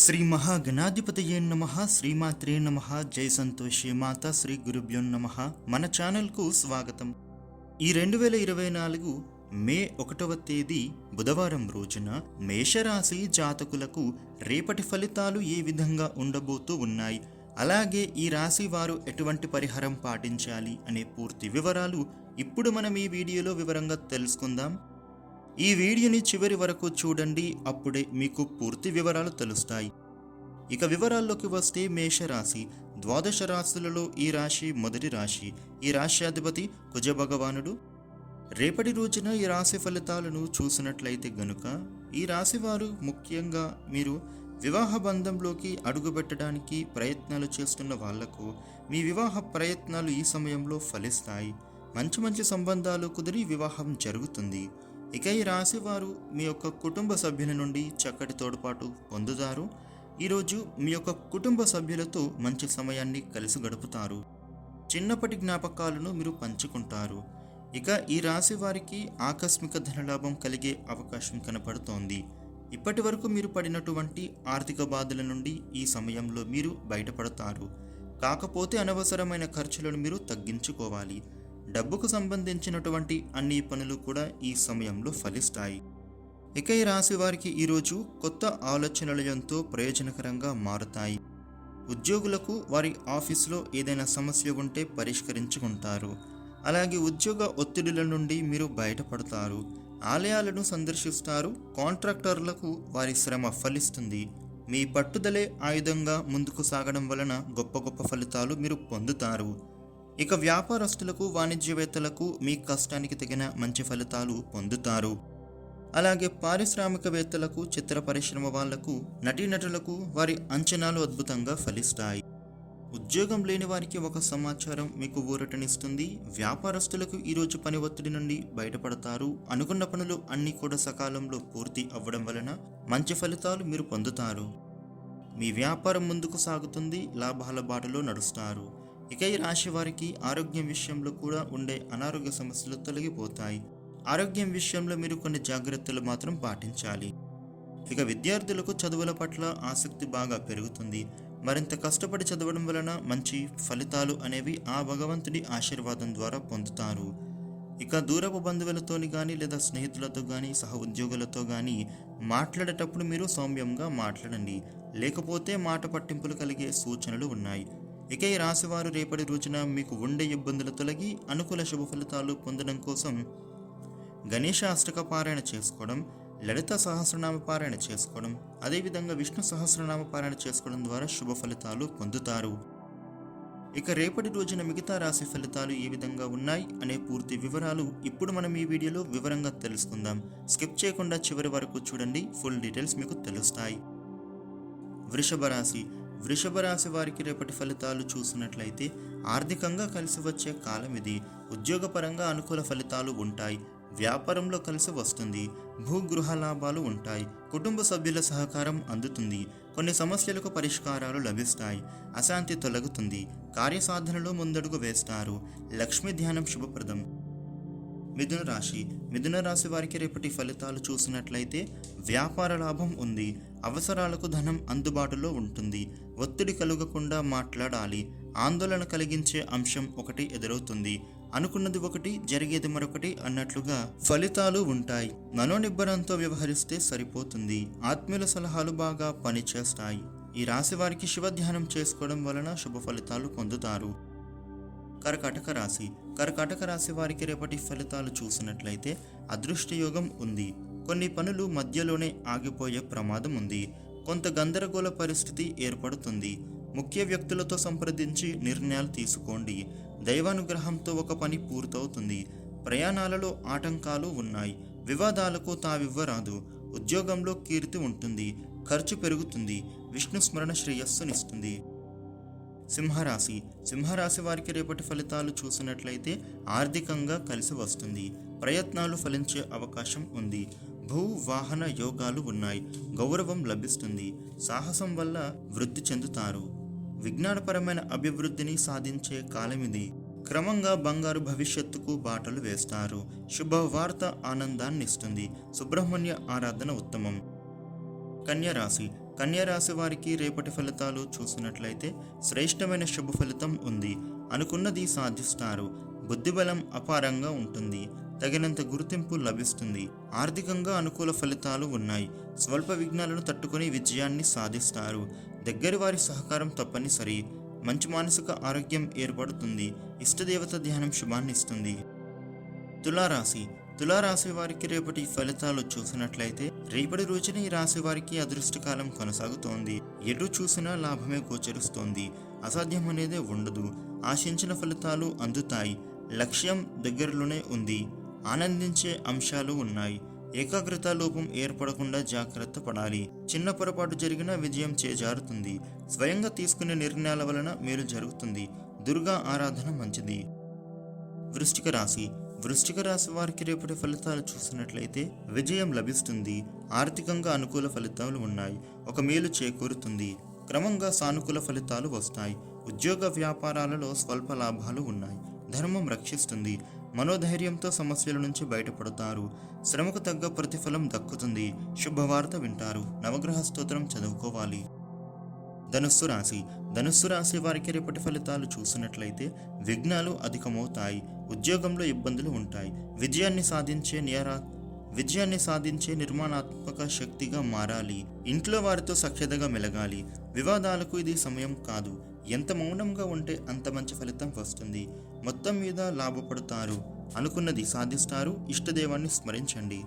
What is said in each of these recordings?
శ్రీ మహాగణాధిపతయే నమ శ్రీమాత్రే నమ జై సంతోషి మాత శ్రీ గురుభ్యో నమ. మన ఛానల్కు స్వాగతం. ఈ రెండు వేల ఇరవై నాలుగు మే ఒకటవ తేదీ బుధవారం రోజున మేషరాశి జాతకులకు రేపటి ఫలితాలు ఏ విధంగా ఉండబోతూ ఉన్నాయి? అలాగే ఈ రాశి వారు ఎటువంటి పరిహారం పాటించాలి అనే పూర్తి వివరాలు ఇప్పుడు మనం ఈ వీడియోలో వివరంగా తెలుసుకుందాం. ఈ వీడియోని చివరి వరకు చూడండి అప్పుడే మీకు పూర్తి వివరాలు తెలుస్తాయి. ఇక వివరాల్లోకి వస్తే మేషరాశి. ద్వాదశ రాశులలో ఈ రాశి మొదటి రాశి. ఈ రాశ్యాధిపతి కుజ భగవానుడు రేపటి రోజున ఈ రాశి ఫలితాలను చూసినట్లయితే గనుక ఈ రాశి వారు ముఖ్యంగా మీరు వివాహ బంధంలోకి అడుగుపెట్టడానికి ప్రయత్నాలు చేస్తున్న వాళ్ళకు మీ వివాహ ప్రయత్నాలు ఈ సమయంలో ఫలిస్తాయి. మంచి మంచి సంబంధాలు కుదిరి వివాహం జరుగుతుంది. ఇక ఈ రాశివారు మీ యొక్క కుటుంబ సభ్యుల నుండి చక్కటి తోడ్పాటు పొందుతారు. ఈరోజు మీ యొక్క కుటుంబ సభ్యులతో మంచి సమయాన్ని కలిసి గడుపుతారు. చిన్నప్పటి జ్ఞాపకాలను మీరు పంచుకుంటారు. ఇక ఈ రాశి వారికి ఆకస్మిక ధనలాభం కలిగే అవకాశం కనపడుతోంది. ఇప్పటి వరకు మీరు పడినటువంటి ఆర్థిక బాధల నుండి ఈ సమయంలో మీరు బయటపడతారు. కాకపోతే అనవసరమైన ఖర్చులను మీరు తగ్గించుకోవాలి. డబ్బుకు సంబంధించినటువంటి అన్ని పనులు కూడా ఈ సమయంలో ఫలిస్తాయి. ఇక ఈ రాశి వారికి ఈరోజు కొత్త ఆలోచనలు ఎంతో ప్రయోజనకరంగా మారుతాయి. ఉద్యోగులకు వారి ఆఫీసులో ఏదైనా సమస్య ఉంటే పరిష్కరించుకుంటారు. అలాగే ఉద్యోగ ఒత్తిడుల నుండి మీరు బయటపడతారు. ఆలయాలను సందర్శిస్తారు. కాంట్రాక్టర్లకు వారి శ్రమ ఫలిస్తుంది. మీ పట్టుదలే ఆయుధంగా ముందుకు సాగడం వలన గొప్ప గొప్ప ఫలితాలు మీరు పొందుతారు. ఇక వ్యాపారస్తులకు వాణిజ్యవేత్తలకు మీ కష్టానికి తగిన మంచి ఫలితాలు పొందుతారు. అలాగే పారిశ్రామికవేత్తలకు చిత్ర పరిశ్రమ వాళ్ళకు నటీనటులకు వారి అంచనాలు అద్భుతంగా ఫలిస్తాయి. ఉద్యోగం లేని వారికి ఒక సమాచారం మీకు ఊరటనిస్తుంది. వ్యాపారస్తులకు ఈరోజు పని ఒత్తిడి నుండి బయటపడతారు. అనుకున్న పనులు అన్నీ కూడా సకాలంలో పూర్తి అవ్వడం వలన మంచి ఫలితాలు మీరు పొందుతారు. మీ వ్యాపారం ముందుకు సాగుతుంది. లాభాల బాటలో నడుస్తారు. ఇక ఈ రాశి వారికి ఆరోగ్యం విషయంలో కూడా ఉండే అనారోగ్య సమస్యలు తొలగిపోతాయి. ఆరోగ్యం విషయంలో మీరు కొన్ని జాగ్రత్తలు మాత్రం పాటించాలి. ఇక విద్యార్థులకు చదువుల పట్ల ఆసక్తి బాగా పెరుగుతుంది. మరింత కష్టపడి చదవడం వలన మంచి ఫలితాలు అనేవి ఆ భగవంతుడి ఆశీర్వాదం ద్వారా పొందుతారు. ఇక దూరపు బంధువులతోని కానీ లేదా స్నేహితులతో కానీ సహ ఉద్యోగులతో కానీ మాట్లాడేటప్పుడు మీరు సౌమ్యంగా మాట్లాడండి. లేకపోతే మాట పట్టింపులు కలిగే సూచనలు ఉన్నాయి. ఇక ఈ రాశివారు రేపటి రోజున మీకు ఉండే ఇబ్బందులు తొలగి అనుకూల శుభ ఫలితాలు పొందడం కోసం గణేష అష్టక పారాయణ చేసుకోవడం లలిత సహస్రనామ పారాయణ చేసుకోవడం అదేవిధంగా విష్ణు సహస్రనామ పారాయణ చేసుకోవడం ద్వారా శుభ ఫలితాలు పొందుతారు. ఇక రేపటి రోజున మిగతా రాశి ఫలితాలు ఏ విధంగా ఉన్నాయి అనే పూర్తి వివరాలు ఇప్పుడు మనం ఈ వీడియోలో వివరంగా తెలుసుకుందాం. స్కిప్ చేయకుండా చివరి వరకు చూడండి ఫుల్ డీటెయిల్స్ మీకు తెలుస్తాయి. వృషభ రాశి వృషభ రాశి వారికి రేపటి ఫలితాలు చూసినట్లయితే ఆర్థికంగా కలిసి వచ్చే కాలం ఇది. ఉద్యోగపరంగా అనుకూల ఫలితాలు ఉంటాయి. వ్యాపారంలో కలిసి వస్తుంది. భూగృహ లాభాలు ఉంటాయి. కుటుంబ సభ్యుల సహకారం అందుతుంది. కొన్ని సమస్యలకు పరిష్కారాలు లభిస్తాయి. అశాంతి తొలగుతుంది. కార్యసాధనలో ముందడుగు వేస్తారు. లక్ష్మీ ధ్యానం శుభప్రదం. మిథున రాశి. మిథున రాశి వారికి రేపటి ఫలితాలు చూసినట్లయితే వ్యాపార లాభం ఉంది. అవసరాలకు ధనం అందుబాటులో ఉంటుంది. ఒత్తిడి కలుగకుండా మాట్లాడాలి. ఆందోళన కలిగించే అంశం ఒకటి ఎదురవుతుంది. అనుకున్నది ఒకటి జరిగేది మరొకటి అన్నట్లుగా ఫలితాలు ఉంటాయి. మనోనిబ్బరంతో వ్యవహరిస్తే సరిపోతుంది. ఆత్మీయుల సలహాలు బాగా పనిచేస్తాయి. ఈ రాశి వారికి శివ ధ్యానం చేసుకోవడం వలన శుభ ఫలితాలు పొందుతారు. కర్కాటక రాశి. కర్కాటక రాశి వారికి రేపటి ఫలితాలు చూసినట్లయితే అదృష్టయోగం ఉంది. కొన్ని పనులు మధ్యలోనే ఆగిపోయే ప్రమాదం ఉంది. కొంత గందరగోళ పరిస్థితి ఏర్పడుతుంది. ముఖ్య వ్యక్తులతో సంప్రదించి నిర్ణయాలు తీసుకోండి. దైవానుగ్రహంతో ఒక పని పూర్తవుతుంది. ప్రయాణాలలో ఆటంకాలు ఉన్నాయి. వివాదాలకు తావివ్వరాదు. ఉద్యోగంలో కీర్తి ఉంటుంది. ఖర్చు పెరుగుతుంది. విష్ణు స్మరణ శ్రేయస్సునిస్తుంది. సింహరాశి. సింహరాశి వారికి రేపటి ఫలితాలు చూసినట్లయితే ఆర్థికంగా కలిసి వస్తుంది. ప్రయత్నాలు ఫలించే అవకాశం ఉంది. భూ వాహన యోగాలు ఉన్నాయి. గౌరవం లభిస్తుంది. సాహసం వల్ల వృద్ధి చెందుతారు. విజ్ఞానపరమైన అభివృద్ధిని సాధించే కాలం ఇది. క్రమంగా బంగారు భవిష్యత్తుకు బాటలు వేస్తారు. శుభవార్త ఆనందాన్ని ఇస్తుంది సుబ్రహ్మణ్య ఆరాధన ఉత్తమం. కన్యరాశి. కన్యారాశి వారికి రేపటి ఫలితాలు చూసినట్లయితే శ్రేష్టమైన శుభ ఫలితం ఉంది అనుకున్నది సాధిస్తారు. బుద్ధిబలం అపారంగా ఉంటుంది. తగినంత గుర్తింపు లభిస్తుంది. ఆర్థికంగా అనుకూల ఫలితాలు ఉన్నాయి. స్వల్ప విఘ్నాలను తట్టుకుని విజయాన్ని సాధిస్తారు. దగ్గరి వారి సహకారం తప్పనిసరి. మంచి మానసిక ఆరోగ్యం ఏర్పడుతుంది. ఇష్టదేవత ధ్యానం శుభాన్ని ఇస్తుంది తులారాశి తులారాశి వారికి రేపటి ఫలితాలు చూసినట్లయితే రేపటి రోజున ఈ రాశి వారికి అదృష్టకాలం కొనసాగుతోంది. ఎటు చూసినా లాభమే గోచరిస్తోంది. అసాధ్యం అనేది ఉండదు. ఆశించిన ఫలితాలు అందుతాయి. లక్ష్యం దగ్గరలోనే ఉంది. ఆనందించే అంశాలు ఉన్నాయి. ఏకాగ్రత లోపం ఏర్పడకుండా జాగ్రత్త పడాలి. చిన్న పొరపాటు జరిగినా విజయం చేజారుతుంది. స్వయంగా తీసుకునే నిర్ణయాల వలన మేలు జరుగుతుంది. దుర్గా ఆరాధన మంచిది. వృష్టిక రాశి. వృశ్చిక రాశి వారికి రేపటి ఫలితాలు చూసినట్లయితే విజయం లభిస్తుంది. ఆర్థికంగా అనుకూల ఫలితాలు ఉన్నాయి. ఒక మేలు చేకూరుతుంది. క్రమంగా సానుకూల ఫలితాలు వస్తాయి. ఉద్యోగ వ్యాపారాలలో స్వల్ప లాభాలు ఉన్నాయి. ధర్మం రక్షిస్తుంది. మనోధైర్యంతో సమస్యల నుంచి బయటపడతారు. శ్రమకు తగ్గ ప్రతిఫలం దక్కుతుంది. శుభవార్త వింటారు. నవగ్రహ స్తోత్రం చదువుకోవాలి. ధనుస్సు రాశి. ధనుస్సు రాశి వారికి రేపటి ఫలితాలు చూసినట్లయితే విఘ్నాలు అధికమవుతాయి. ఉద్యోగంలో ఇబ్బందులు ఉంటాయి. విజయాన్ని సాధించే నియరా విజయాన్ని సాధించే నిర్మాణాత్మక శక్తిగా మారాలి. ఇంట్లో వారితో సఖ్యతగా మెలగాలి. వివాదాలకు ఇది సమయం కాదు. ఎంత మౌనంగా ఉంటే అంత మంచి ఫలితం వస్తుంది. మొత్తం మీద లాభపడతారు. అనుకున్నది సాధిస్తారు. ఇష్టదేవాన్ని స్మరించండి.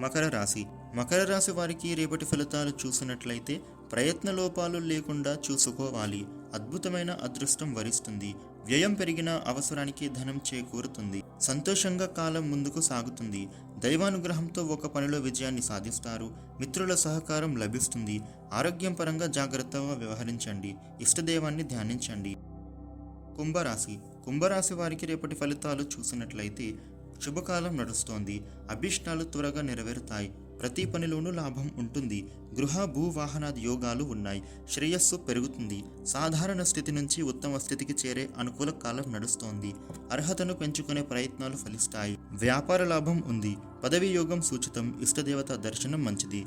మకర రాశి. మకర రాశి వారికి రేపటి ఫలితాలు చూసినట్లయితే ప్రయత్న లోపాలు లేకుండా చూసుకోవాలి. అద్భుతమైన అదృష్టం వరిస్తుంది. వ్యయం పెరిగిన అవసరానికి ధనం చేకూరుతుంది. సంతోషంగా కాలం ముందుకు సాగుతుంది. దైవానుగ్రహంతో ఒక పనిలో విజయాన్ని సాధిస్తారు. మిత్రుల సహకారం లభిస్తుంది. ఆరోగ్యం పరంగా జాగ్రత్తగా వ్యవహరించండి. ఇష్టదేవాన్ని ధ్యానించండి. కుంభరాశి. కుంభరాశి వారికి రేపటి ఫలితాలు చూసినట్లయితే శుభకాలం నడుస్తోంది. అభిష్టాలు త్వరగా నెరవేరుతాయి. ప్రతి పనిలోనూ లాభం ఉంటుంది. గృహ భూ వాహనాది యోగాలు ఉన్నాయి. శ్రేయస్సు పెరుగుతుంది. సాధారణ స్థితి నుంచి ఉత్తమ స్థితికి చేరే అనుకూల కాలం నడుస్తోంది. అర్హతను పెంచుకునే ప్రయత్నాలు ఫలిస్తాయి. వ్యాపార లాభం ఉంది. పదవి యోగం సూచితం. ఇష్టదేవత దర్శనం మంచిది.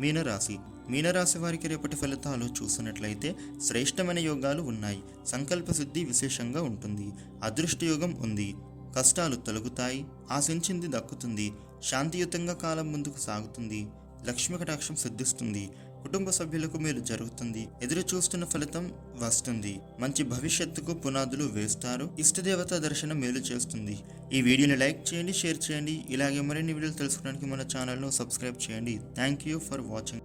మీనరాశి. మీనరాశి వారికి రేపటి ఫలితాలు చూసినట్లయితే శ్రేష్టమైన యోగాలు ఉన్నాయి. సంకల్ప సిద్ధి విశేషంగా ఉంటుంది. అదృష్ట యోగం ఉంది. కష్టాలు తొలగుతాయి. ఆశించింది దక్కుతుంది. శాంతియుతంగా కాలం ముందుకు సాగుతుంది. లక్ష్మి కటాక్షం సిద్ధిస్తుంది. కుటుంబ సభ్యులకు మేలు జరుగుతుంది. ఎదురు చూస్తున్న ఫలితం వస్తుంది. మంచి భవిష్యత్తుకు పునాదులు వేస్తారు. ఇష్టదేవత దర్శనం మేలు చేస్తుంది. ఈ వీడియోని లైక్ చేయండి షేర్ చేయండి. ఇలాగే మరిన్ని వీడియోలు తెలుసుకోవడానికి మన ఛానల్ను సబ్స్క్రైబ్ చేయండి. Thank you for watching.